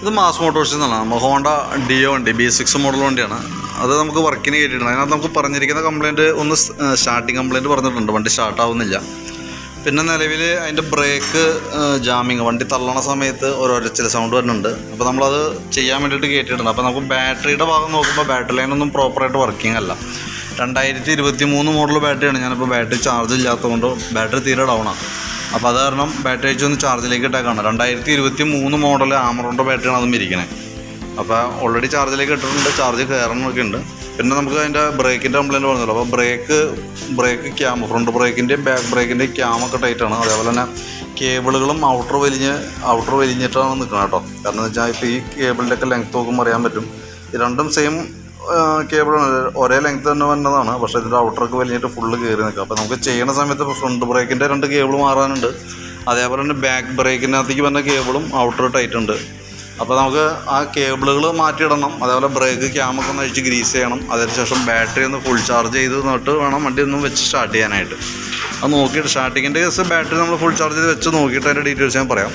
ഇത് മാസ് മോട്ടോഴ്സിൽ എന്നാണ്. നമ്മൾ ഹോണ്ട ഡിയോ വണ്ടി ബി സിക്സ് മോഡൽ വണ്ടിയാണ്. അത് നമുക്ക് വർക്കിന് കയറ്റിയിട്ടുണ്ട് അതിനകത്ത് നമുക്ക് പറഞ്ഞിരിക്കുന്ന കംപ്ലയിന്റ് ഒന്ന് സ്റ്റാർട്ടിങ് കംപ്ലയിന്റ് പറഞ്ഞിട്ടുണ്ട്. വണ്ടി സ്റ്റാർട്ട് ആവുന്നില്ല. പിന്നെ നിലവിൽ അതിന്റെ ബ്രേക്ക് ജാമിങ് വണ്ടി തള്ളണ സമയത്ത് ഒരൊരച്ചിൽ സൗണ്ട് വരുന്നുണ്ട്. അപ്പോൾ നമ്മളത് ചെയ്യാൻ വേണ്ടിയിട്ട് കയറ്റിയിട്ടുണ്ട് അപ്പോൾ നമുക്ക് ബാറ്ററിയുടെ ഭാഗം നോക്കുമ്പോൾ ബാറ്ററി ലൈനൊന്നും പ്രോപ്പറായിട്ട് വർക്കിംഗ് അല്ല. രണ്ടായിരത്തി ഇരുപത്തി മൂന്ന് മോഡൽ ബാറ്ററിയാണ് ഞാനിപ്പോൾ ബാറ്ററി ചാർജ് ഇല്ലാത്തതുകൊണ്ട് ബാറ്ററി തീരെ ഡൗണാണ് അപ്പോൾ അത് കാരണം ബാറ്ററി അയച്ചൊന്ന് ചാർജിലേക്ക് ഇട്ടേക്കാണ്. രണ്ടായിരത്തി ഇരുപത്തി മൂന്ന് മോഡൽ ആമറോണിന്റെ ബാറ്ററിയാണ് അതും ഇരിക്കണേ അപ്പോൾ ഓൾറെഡി ചാർജിലേക്ക് ഇട്ടിട്ടുണ്ട് ചാർജ് കയറണമൊക്കെ ഉണ്ട്. പിന്നെ നമുക്ക് അതിന്റെ ബ്രേക്കിന്റെ കംപ്ലയിന്റ് പറഞ്ഞല്ലോ. അപ്പോൾ ബ്രേക്ക് ബ്രേക്ക് ക്യാം ഫ്രണ്ട് ബ്രേക്കിന്റെയും ബാക്ക് ബ്രേക്കിന്റെയും ക്യാമൊക്കെ ടൈറ്റാണ് അതേപോലെ തന്നെ കേബിളുകളും ഔട്ടർ വലിഞ്ഞ് ഔട്ടർ വലിഞ്ഞിട്ടാണ് നിൽക്കുന്നത് കേട്ടോ. കാരണം എന്ന് വെച്ചാൽ ഇപ്പോൾ ഈ കേബിളിന്റെയൊക്കെ ലെങ്ത് നോക്കുമ്പോൾ അറിയാൻ പറ്റും. രണ്ടും സെയിം കേബിളാണ് ഒരേ ലെങ്ത് തന്നെ വന്നതാണ്. പക്ഷേ ഇതിന്റെ ഔട്ടറൊക്കെ വലിഞ്ഞിട്ട് ഫുള്ള് കയറി നിൽക്കുക. അപ്പോൾ നമുക്ക് ചെയ്യണ സമയത്ത് ഫ്രണ്ട് ബ്രേക്കിന്റെ രണ്ട് കേബിൾ മാറാനുണ്ട്. അതേപോലെ തന്നെ ബാക്ക് ബ്രേക്കിനകത്തേക്ക് വന്ന കേബിളും ഔട്ടർ ടൈറ്റ് ഉണ്ട്. അപ്പോൾ നമുക്ക് ആ കേബിളുകൾ മാറ്റിയിടണം. അതേപോലെ ബ്രേക്ക് ക്യാമൊക്കെ ഒന്ന് അഴിച്ച് ഗ്രീസ് ചെയ്യണം. അതിനുശേഷം ബാറ്ററി ഒന്ന് ഫുൾ ചാർജ് ചെയ്ത് നോട്ട് വേണം വണ്ടി ഒന്ന് വെച്ച് സ്റ്റാർട്ട് ചെയ്യാനായിട്ട്. അത് നോക്കിയിട്ട് സ്റ്റാർട്ടിങ്ങിന്റെ കേസ് ബാറ്ററി നമ്മൾ ഫുൾ ചാർജ് ചെയ്ത് വെച്ച് നോക്കിയിട്ട് അതിന്റെ ഡീറ്റെയിൽസ് ഞാൻ പറയാം.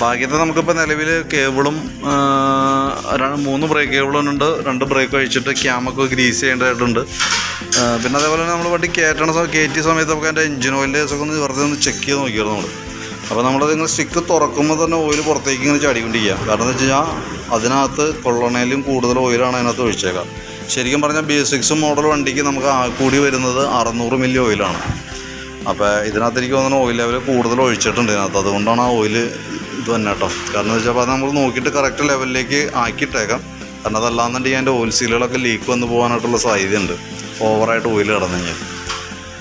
ബാക്കിയത്തെ നമുക്കിപ്പോൾ നിലവിൽ കേബിളും മൂന്ന് ബ്രേക്ക് കേബിളും ഉണ്ട് രണ്ട് ബ്രേക്ക് അഴിച്ചിട്ട് ക്യാമൊക്കെ ഗ്രീസ് ചെയ്യേണ്ടതായിട്ടുണ്ട്. പിന്നെ അതേപോലെ തന്നെ നമ്മൾ വണ്ടി കയറ്റണ കയറ്റിയ സമയത്ത് നമുക്ക് അതിന്റെ എഞ്ചിൻ ഓയിലിന്റെ കേസൊക്കെ ഒന്ന് വെറുതെ ഒന്ന് ചെക്ക് ചെയ്ത് നോക്കിയിരുന്നു നമ്മൾ അപ്പോൾ നമ്മളത് ഇങ്ങനെ സ്റ്റിക്ക് തുറക്കുമ്പോൾ തന്നെ ഓയിൽ പുറത്തേക്ക് ഇങ്ങനെ ചാടിക്കൊണ്ടിരിക്കുക കാരണം എന്ന് വെച്ച് കഴിഞ്ഞാൽ അതിനകത്ത് കൊള്ളണേലും കൂടുതൽ ഓയിലാണ് അതിനകത്ത് ഒഴിച്ചേക്കാം. ശരിക്കും പറഞ്ഞാൽ ബി സിക്സ് മോഡൽ വണ്ടിക്ക് നമുക്ക് കൂടി വരുന്നത് അറുന്നൂറ് മില്ലി ഓയിലാണ് അപ്പോൾ ഇതിനകത്ത് എനിക്ക് തോന്നുന്നു ഓയിൽ ലെവൽ കൂടുതൽ ഒഴിച്ചിട്ടുണ്ട് ഇതിനകത്ത്. അതുകൊണ്ടാണ് ആ ഓയിൽ ഇത് തന്നെ കേട്ടോ. കാരണം എന്ന് വെച്ചാൽ അത് നമ്മൾ നോക്കിയിട്ട് കറക്റ്റ് ലെവലിലേക്ക് ആക്കിയിട്ടേക്കാം. കാരണം അതല്ലാന്നുണ്ടെങ്കിൽ അതിന്റെ ഓയിൽ സീലുകളൊക്കെ ലീക്ക് വന്ന് പോകാനായിട്ടുള്ള സാധ്യതയുണ്ട്. ഓവറായിട്ട് ഓയിൽ കിടന്നു കഴിഞ്ഞാൽ.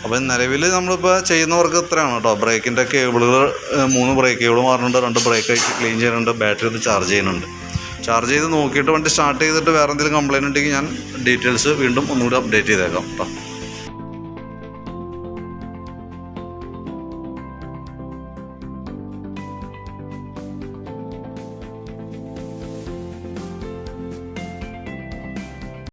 അപ്പോൾ നിലവിൽ നമ്മളിപ്പോൾ ചെയ്യുന്ന വർക്ക് ഇത്രയാണ് കേട്ടോ. ബ്രേക്കിന്റെ കേബിളുകൾ മൂന്ന് ബ്രേക്ക് കേബിൾ മാറുന്നുണ്ട് രണ്ട് ബ്രേക്ക് ആയിട്ട് ക്ലീൻ ചെയ്യുന്നുണ്ട് ബാറ്ററി ഒന്ന് ചാർജ് ചെയ്യുന്നുണ്ട്. ചാർജ് ചെയ്ത് നോക്കിയിട്ട് വണ്ടി സ്റ്റാർട്ട് ചെയ്തിട്ട് വേറെ എന്തെങ്കിലും കംപ്ലയിന്റ് ഉണ്ടെങ്കിൽ ഞാൻ ഡീറ്റെയിൽസ് വീണ്ടും ഒന്നുകൂടി അപ്ഡേറ്റ് ചെയ്തേക്കാം കേട്ടോ.